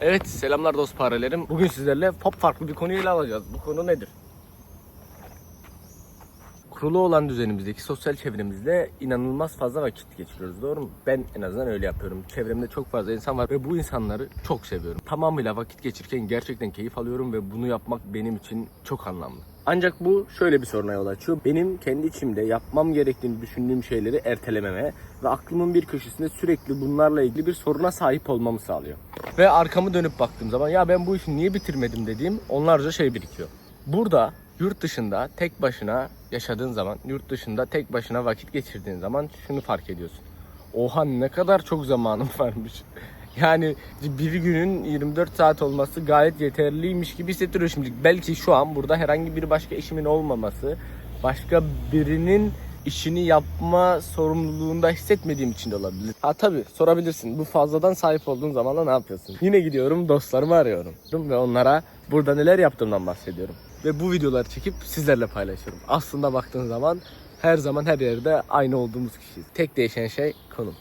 Evet selamlar dost parelerim. Bugün sizlerle pop farklı bir konuyu ele alacağız. Bu konu nedir? Kurulu olan düzenimizdeki sosyal çevremizde inanılmaz fazla vakit geçiriyoruz doğru mu? Ben en azından öyle yapıyorum. Çevremde çok fazla insan var ve bu insanları çok seviyorum. Tamamıyla vakit geçirirken gerçekten keyif alıyorum ve bunu yapmak benim için çok anlamlı. Ancak bu şöyle bir soruna yol açıyor. Benim kendi içimde yapmam gerektiğini düşündüğüm şeyleri ertelememe ve aklımın bir köşesinde sürekli bunlarla ilgili bir soruna sahip olmamı sağlıyor. Ve arkamı dönüp baktığım zaman ya ben bu işi niye bitirmedim dediğim onlarca şey birikiyor. Burada yurt dışında tek başına yaşadığın zaman, yurt dışında tek başına vakit geçirdiğin zaman şunu fark ediyorsun. Oha ne kadar çok zamanım varmış. Yani bir günün 24 saat olması gayet yeterliymiş gibi hissettiriyor şimdi. Belki şu an burada herhangi bir başka işimin olmaması, başka birinin işini yapma sorumluluğunda hissetmediğim için de olabilir. Ha tabii sorabilirsin. Bu fazladan sahip olduğun zaman da ne yapıyorsun? Yine gidiyorum dostlarımı arıyorum ve onlara burada neler yaptığımdan bahsediyorum. Ve bu videoları çekip sizlerle paylaşıyorum. Aslında baktığın zaman her zaman her yerde aynı olduğumuz kişiyiz. Tek değişen şey konum.